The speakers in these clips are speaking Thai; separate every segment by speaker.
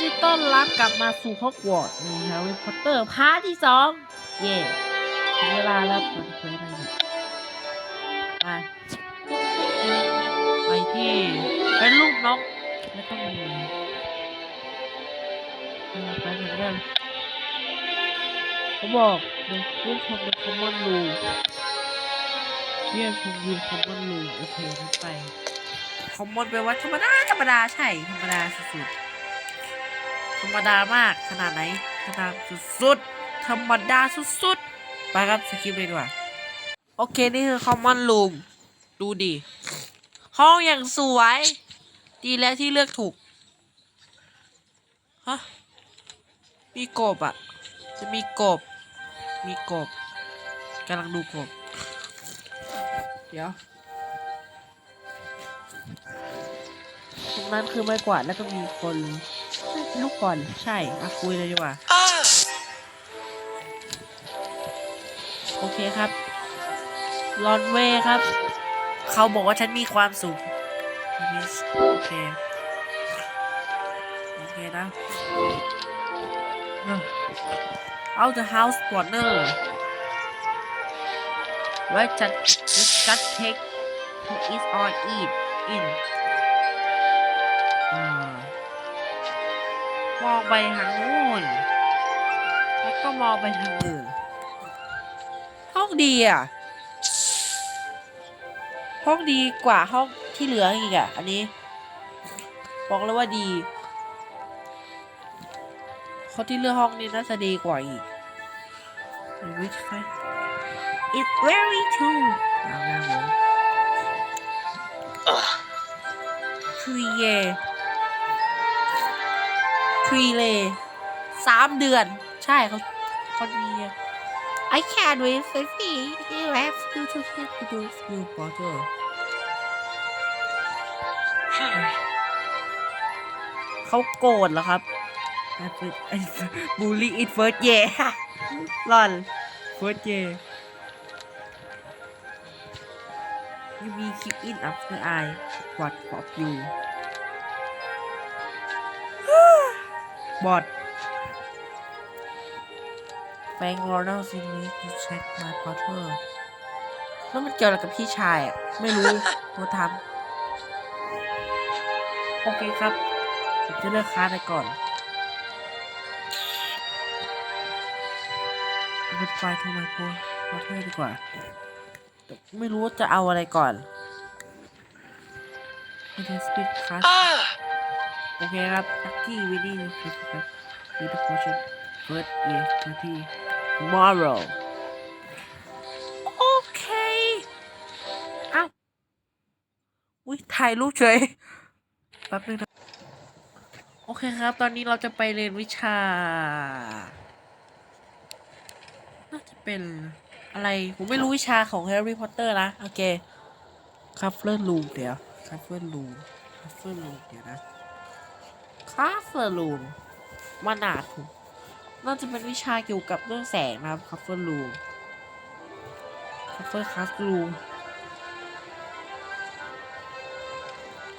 Speaker 1: ดีต้อนรับกลับมาสู่ฮอกวอตส์ในแฮร์รี่พอตเตอร์พาร์ทที่สองเย่ถึงเวลาแล้วเปิดเผยอะไรเนี่ยไปไปที่เป็นลูกนกแล้วก็มีออไปเหมือนกันเขาบอกเด็กเรียนชมเป็นคอมมอนรูเรียนชมยูคอมมอนรูโอเคไปคอมมอนแปลว่าธรรมดาธรรมดาใช่ธรรมดาสุดๆ ธรรมดามากขนาดไหนธรรมดสุดๆธรรมดาสุดๆ ไปครับสกิปเลยดีกว่า โอเค นี่คือคอมมอนรูมดูดิห้องอย่างสวย ดีแล้วที่เลือกถูก ฮะ มีกบอะจะมีกบ มีกบกำลังดูกบ เดี๋ยวตรงนั้นคือไม้กวาดแล้วก็มีคน ลูกบอลใช่อะคุยเลยดีกว่า โอเคครับลอนเวย์ครับ เขาบอกว่าฉันมีความสุขโอเค โอเคนะ เอา the house partner right just just just take to eat or eat in องไปทางนู้นแล้วก็มองไปทางอื่นห้องดีอะ ห้องดีกว่าห้องที่เหลืออีกอะ อันนี้ บอกเลยว่าดีเขาที่เลือกห้องนี้น่าจะดีกว่าอีกไม่ใช่ It's very true เอาหน้าผมคือเย ครีเลยสามเดือน ใช่เขาคนนี้ I can't wait for me you have to to get to do new bottle เขาโกรธเหรอครับบูลลี่อินเฟิร์สเย่หลอนเฟิร์สเย่ You be keep in after I what of you บอดแฟงโรนัลซินีที่เช็คมาพอเทอร์แล้วมันเกี่ยวอะไรกับพี่ชายอะ ไม่รู้โทรทำโอเคครับ ผมจะเลือกค้าไปก่อนเอาเป็นไฟล์โทรมาพอพอเทอร์ดีกว่าแต่ไม่รู้ว่าจะเอาอะไรก่อนไม่ได้สปีดคัส โอเคครับลักกี้วินนี่คือครับมีทุกคนชุด first year ที่ tomorrow โอเคอ้าวอุ้ยถ่ายรูปเฉยแป๊บนึงนะโอเคครับ ตอนนี้เราจะไปเรียนวิชา น่าจะเป็นอะไร ผมไม่รู้วิชาของแฮร์รี่พอตเตอร์นะ โอเคคัฟเฟอร์ลูเดี๋ยวคัฟเฟอร์ลูคัฟเฟอร์ลูเดี๋ยวนะาเฟอร์ลูมมานาดถูกน่าจะเป็นวิชาเกี่ยวกับเรื่องแสงนะครับคาเฟอร์ลูมคาเฟอร์คัสลูม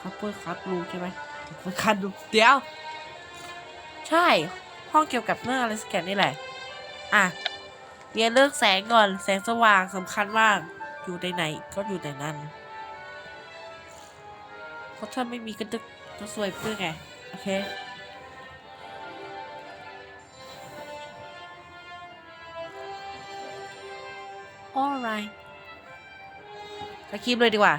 Speaker 1: คาเฟอร์คัสลูมใช่ไหมคาเฟอร์คัสลูมเดี๋ยว ใช่ ห้องเกี่ยวกับเรื่องอะไรสกแกนนี่แหละ อะเรียนเรื่องแสงก่อน แสงสว่างสำคัญมาก อยู่ในไหนก็อยู่ในนั้น เพราะถ้าไม่มีก็จะจะสวยเพื่อไง โอเค alright สคริปเลยดีกว่า